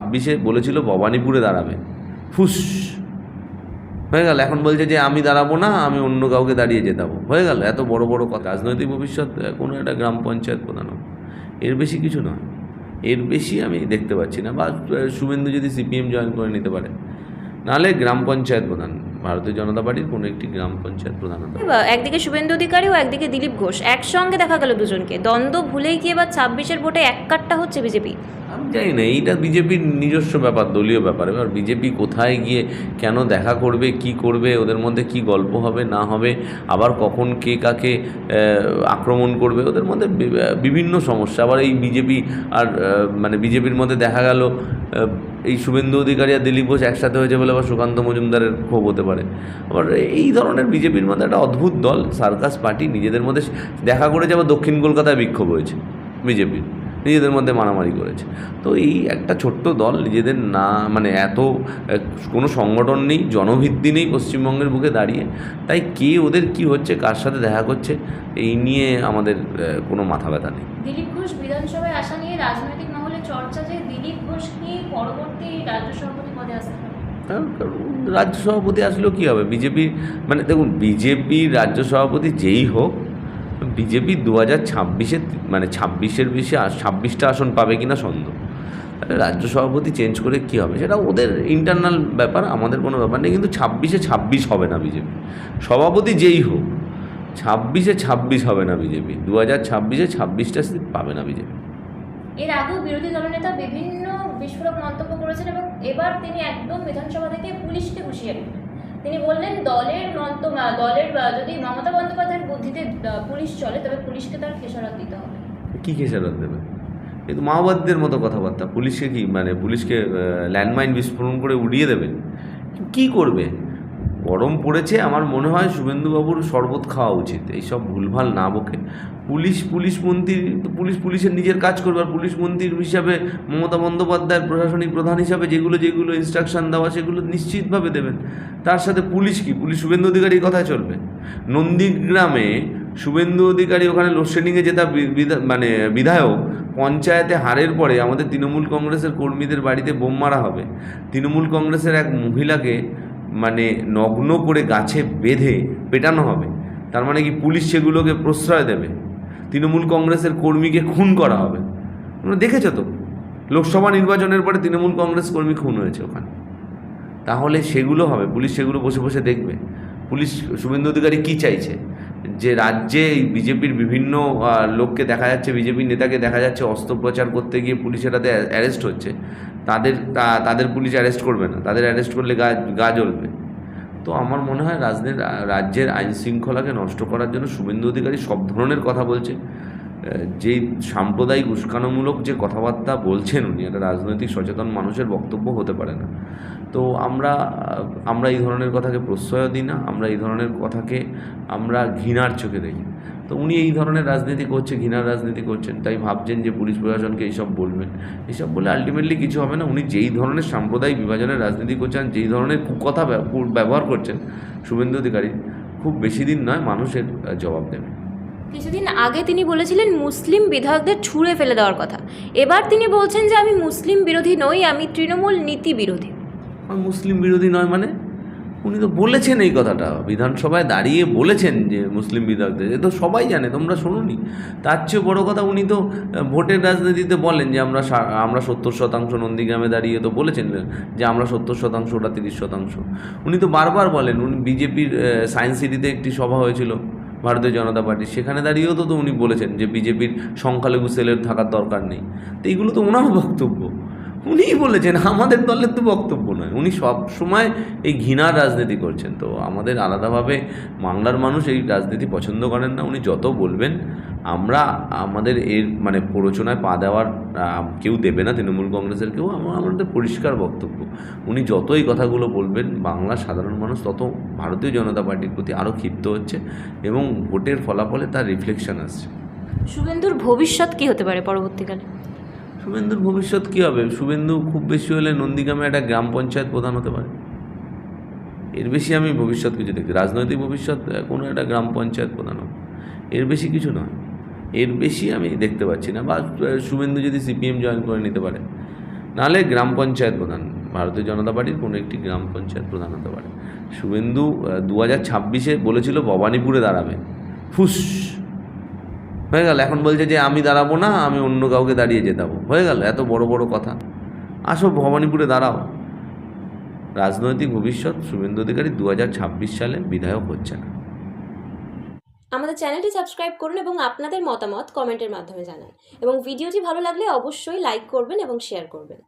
ছাব্বিশে বলেছিল, ভবানীপুরে দাঁড়াবে। ফুস! হয়ে গেল। এখন বলছে যে, আমি দাঁড়াবো না, আমি অন্য কাউকে দাঁড়িয়ে যেতাবো হয়ে গেল। এত বড় বড় কথা। রাজনৈতিক ভবিষ্যৎ কোনো একটা গ্রাম পঞ্চায়েত প্রধান। এর বেশি কিছু নয়। এর বেশি আমি দেখতে পাচ্ছি না। বা শুভেন্দু যদি সিপিএম জয়েন করে নিতে পারে, নাহলে গ্রাম পঞ্চায়েত প্রধান, ভারতীয় জনতা পার্টির কোনো একটি গ্রাম পঞ্চায়েত প্রধান একদিকে শুভেন্দু অধিকারী ও একদিকে দিলীপ ঘোষ। একসঙ্গে দেখা গেল দুজনকে। দ্বন্দ্ব ভুলেই কি এবার ছাব্বিশের ভোটে এক কাট্টা হচ্ছে বিজেপি? আমি জানি না, এইটা বিজেপির নিজস্ব ব্যাপার, দলীয় ব্যাপার। এবার বিজেপি কোথায় গিয়ে কেন দেখা করবে, কি করবে, ওদের মধ্যে কি গল্প হবে, না হবে, আবার কখন কে কাকে আক্রমণ করবে, ওদের মধ্যে বিভিন্ন সমস্যা। আবার এই বিজেপি আর মানে বিজেপির মধ্যে দেখা গেল এই শুভেন্দু অধিকারী আর দিলীপ ঘোষ একসাথে হয়েছে বলে আবার সুকান্ত মজুমদারের ক্ষোভ হতে পারে। আবার এই ধরনের বিজেপির মধ্যে একটা অদ্ভুত দল, সার্কাস পার্টি, নিজেদের মধ্যে দেখা করেছে, আবার দক্ষিণ কলকাতায় বিক্ষোভ হয়েছে বিজেপির। নিজেদের মধ্যে মারামারি করেছে। তো এই একটা ছোট্ট দল নিজেদের না মানে এত কোনো সংগঠন নেই জনভিত্তি নেই পশ্চিমবঙ্গের বুকে দাঁড়িয়ে। তাই কে ওদের কি হচ্ছে কার সাথে দেখা করছে এই নিয়ে আমাদের কোনো মাথা ব্যথা নেই। দিলীপ ঘোষ বিধানসভায় আসা নিয়ে রাজনৈতিক মহলে চর্চা যে দিলীপ ঘোষ কি পরবর্তী রাজ্য সভাপতি পদে আসতে পারে? কারণ রাজ্য সভাপতি আসলেও কী হবে? বিজেপি মানে দেখুন বিজেপির রাজ্য সভাপতি যেই হোক বিজেপি দু হাজার ছাব্বিশে মানে ছাব্বিশের বেশি ছাব্বিশটা আসন পাবে কিনা সন্দেহ। তাহলে রাজ্য সভাপতি চেঞ্জ করে কী হবে? সেটা ওদের ইন্টারনাল ব্যাপার, আমাদের কোনো ব্যাপার নেই, কিন্তু ছাব্বিশে ছাব্বিশ হবে না বিজেপি। সভাপতি যেই হোক, ছাব্বিশে ছাব্বিশ হবে না বিজেপি। দু হাজার ছাব্বিশে ছাব্বিশটা সিট পাবে না বিজেপি। এর আগেও বিরোধী দলনেতা বিভিন্ন বিস্ফোরক মন্তব্য করেছেন এবং এবার তিনি একদম বিধানসভা থেকে পুলিশকে দিলেন। তিনি বললেন, দলের মন্তমা দলের যদি মমতা বন্দ্যোপাধ্যায়ের বুদ্ধিতে পুলিশ চলে, তবে পুলিশকে তার খেসারত দিতে হবে। কী খেসারত দেবে? কিন্তু মাওবাদীদের মতো কথাবার্তা। পুলিশকে কি মানে পুলিশকে ল্যান্ডমাইন বিস্ফোরণ করে উড়িয়ে দেবে? কি করবে? গরম পড়েছে, আমার মনে হয় শুভেন্দুবাবুর শরবত খাওয়া উচিত। এইসব ভুলভাল না বকে। পুলিশ পুলিশ মন্ত্রী তো পুলিশ, পুলিশের নিজের কাজ করবে আর পুলিশ মন্ত্রীর হিসাবে মমতা বন্দ্যোপাধ্যায়ের প্রশাসনিক প্রধান হিসাবে যেগুলো যেগুলো ইনস্ট্রাকশন দেওয়া, সেগুলো নিশ্চিতভাবে দেবেন। তার সাথে পুলিশ কি? পুলিশ শুভেন্দু অধিকারীর কথায় চলবে। নন্দীগ্রামে শুভেন্দু অধিকারী ওখানে লোডশেডিংয়ে যেটা মানে বিধায়ক, পঞ্চায়েতে হারের পরে আমাদের তৃণমূল কংগ্রেসের কর্মীদের বাড়িতে বোম মারা হবে। তৃণমূল কংগ্রেসের এক মহিলাকে মানে নগ্ন করে গাছে বেঁধে পেটানো হবে। তার মানে কি পুলিশ সেগুলোকে প্রশ্রয় দেবে। তৃণমূল কংগ্রেসের কর্মীকে খুন করা হবে। তোমরা দেখেছ তো? লোকসভা নির্বাচনের পরে তৃণমূল কংগ্রেস কর্মী খুন হয়েছে ওখানে। তাহলে সেগুলো হবে। পুলিশ সেগুলো বসে বসে দেখবে। পুলিশ, শুভেন্দু অধিকারী কী চাইছে? যে রাজ্যে বিজেপির বিভিন্ন লোককে দেখা যাচ্ছে, বিজেপির নেতাকে দেখা যাচ্ছে, অস্ত্রোপচার করতে গিয়ে পুলিশের হাতে অ্যারেস্ট হচ্ছে। তাদের তাদের পুলিশ অ্যারেস্ট করবে না। তাদের অ্যারেস্ট করলে গা গা জ্বলবে। তো আমার মনে হয় রাজনীতি, রাজ্যের আইন শৃঙ্খলাকে নষ্ট করার জন্য শুভেন্দু অধিকারী সব ধরনের কথা বলছে। যেই সাম্প্রদায়িক উস্কানোমূলক যে কথাবার্তা বলছেন উনি, একটা রাজনৈতিক সচেতন মানুষের বক্তব্য হতে পারে না। তো আমরা আমরা এই ধরনের কথাকে প্রশ্রয় দিই না, আমরা এই ধরনের কথাকে আমরা ঘৃণার চোখে দেখি। তো উনি এই ধরনের রাজনীতি করছে, ঘৃণার রাজনীতি করছেন, তাই ভাবছেন যে পুলিশ প্রশাসনকে এইসব বলবেন। এইসব বলে আলটিমেটলি কিছু হবে না। উনি যেই ধরনের সাম্প্রদায়িক বিভাজনের রাজনীতি করছেন যেই ধরনের কুকথা ব্যবহার করছেন, শুভেন্দু অধিকারী, খুব বেশি দিন নয়, মানুষের জবাব দেবে। কিছুদিন আগে তিনি বলেছিলেন মুসলিম বিধায়কদের ছুঁড়ে ফেলে দেওয়ার কথা। এবার তিনি বলছেন যে আমি মুসলিম বিরোধী নই, আমি তৃণমূল নীতি বিরোধী। মুসলিম বিরোধী নয় মানে? উনি তো বলেছেন এই কথাটা। বিধানসভায় দাঁড়িয়ে বলেছেন যে মুসলিম বিধায়কদের। এ তো সবাই জানে, তোমরা শোনোনি। তার চেয়ে বড় কথা উনি তো ভোটের রাজনীতিতে বলেন যে আমরা আমরা সত্তর শতাংশ নন্দীগ্রামে দাঁড়িয়ে তো বলেছেন যে আমরা সত্তর শতাংশ ওটা তিরিশ শতাংশ। উনি তো বারবার বলেন, উনি বিজেপির সায়েন্স সিটিতে একটি সভা হয়েছিল। ভারতীয় জনতা পার্টি। সেখানে দাঁড়িয়েও তো উনি বলেছেন যে বিজেপির সংখ্যালঘু সেলের থাকার দরকার নেই। তো এইগুলো তো ওনার বক্তব্য। উনিই বলেছেন, আমাদের দলের তো বক্তব্য নয়। উনি সব সময় এই ঘৃণার রাজনীতি করছেন। তো আমাদের আলাদাভাবে বাংলার মানুষ এই রাজনীতি পছন্দ করেন না। উনি যত বলবেন, আমরা আমাদের এর মানে প্ররোচনায় পা দেওয়ার কেউ দেবে না, তৃণমূল কংগ্রেসের কেউ। আমার আমাদের পরিষ্কার বক্তব্য। উনি যতই কথাগুলো বলবেন, বাংলার সাধারণ মানুষ তত ভারতীয় জনতা পার্টির প্রতি আরও ক্ষিপ্ত হচ্ছে এবং ভোটের ফলাফলে তার রিফ্লেকশন আসছে। শুভেন্দুর ভবিষ্যৎ কি হতে পারে পরবর্তীকালে? শুভেন্দুর ভবিষ্যৎ কী হবে? শুভেন্দু খুব বেশি হলে নন্দীগ্রামে একটা গ্রাম পঞ্চায়েত প্রধান হতে পারে। এর বেশি আমি ভবিষ্যৎ কিছু দেখি। রাজনৈতিক ভবিষ্যৎ কোনো একটা গ্রাম পঞ্চায়েত প্রধান হবে এর বেশি কিছু নয়। এর বেশি আমি দেখতে পাচ্ছি না। বা শুভেন্দু যদি সিপিএম জয়েন করে নিতে পারে, নাহলে গ্রাম পঞ্চায়েত প্রধান, ভারতীয় জনতা পার্টির কোনো একটি গ্রাম পঞ্চায়েত প্রধান হতে পারে। শুভেন্দু দু হাজার ছাব্বিশে বলেছিল ভবানীপুরে দাঁড়াবে। ফুস! হয়ে গেল। এখন বলছে যে আমি দাঁড়াবো না, আমি অন্য কাউকে দাঁড়িয়ে যেতাবো হয়ে গেল, এত বড় বড় কথা। আসো ভবানীপুরে দাঁড়াও। রাজনৈতিক ভবিষ্যৎ শুভেন্দু অধিকারী দু হাজার ছাব্বিশ সালে বিধায়ক হচ্ছে না। আমাদের চ্যানেলটি সাবস্ক্রাইব করুন এবং আপনাদের মতামত কমেন্টের মাধ্যমে জানান। এবং ভিডিওটি ভালো লাগলে অবশ্যই লাইক করবেন এবং শেয়ার করবেন।